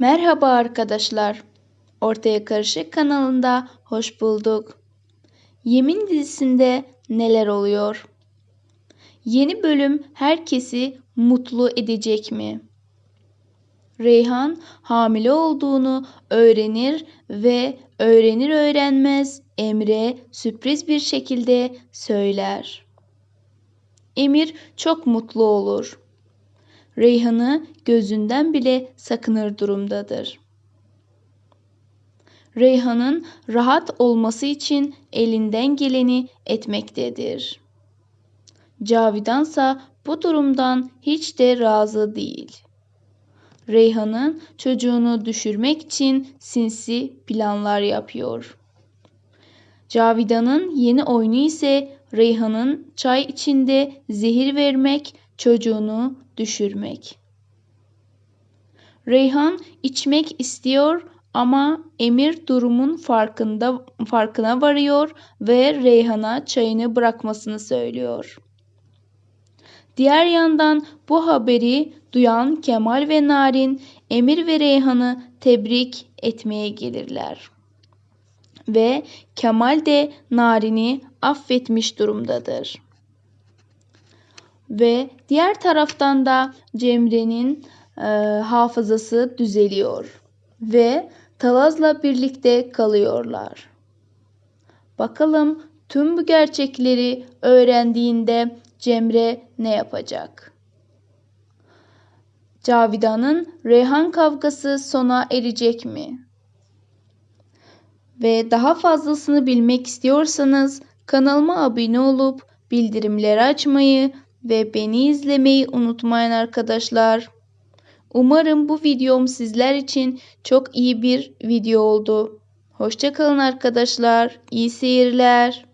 Merhaba arkadaşlar. Ortaya Karışık kanalında hoş bulduk. Yemin dizisinde neler oluyor? Yeni bölüm herkesi mutlu edecek mi? Reyhan hamile olduğunu öğrenir ve öğrenir öğrenmez Emre sürpriz bir şekilde söyler. Emir çok mutlu olur. Reyhan'ı gözünden bile sakınır durumdadır. Reyhan'ın rahat olması için elinden geleni etmektedir. Cavidansa bu durumdan hiç de razı değil. Reyhan'ın çocuğunu düşürmek için sinsi planlar yapıyor. Cavidan'ın yeni oyunu ise Reyhan'ın çay içinde zehir vermek, çocuğunu düşürmek. Reyhan içmek istiyor ama Emir durumun farkında farkına varıyor ve Reyhan'a çayını bırakmasını söylüyor. Diğer yandan bu haberi duyan Kemal ve Narin Emir ve Reyhan'ı tebrik etmeye gelirler. Ve Kemal de Narin'i affetmiş durumdadır. Ve diğer taraftan da Cemre'nin e, hafızası düzeliyor ve Talaz'la birlikte kalıyorlar. Bakalım tüm bu gerçekleri öğrendiğinde Cemre ne yapacak? Cavidan'ın Reyhan kavgası sona erecek mi? Ve daha fazlasını bilmek istiyorsanız kanalıma abone olup bildirimleri açmayı ve beni izlemeyi unutmayın arkadaşlar. Umarım bu videom sizler için çok iyi bir video oldu. Hoşçakalın arkadaşlar. İyi seyirler.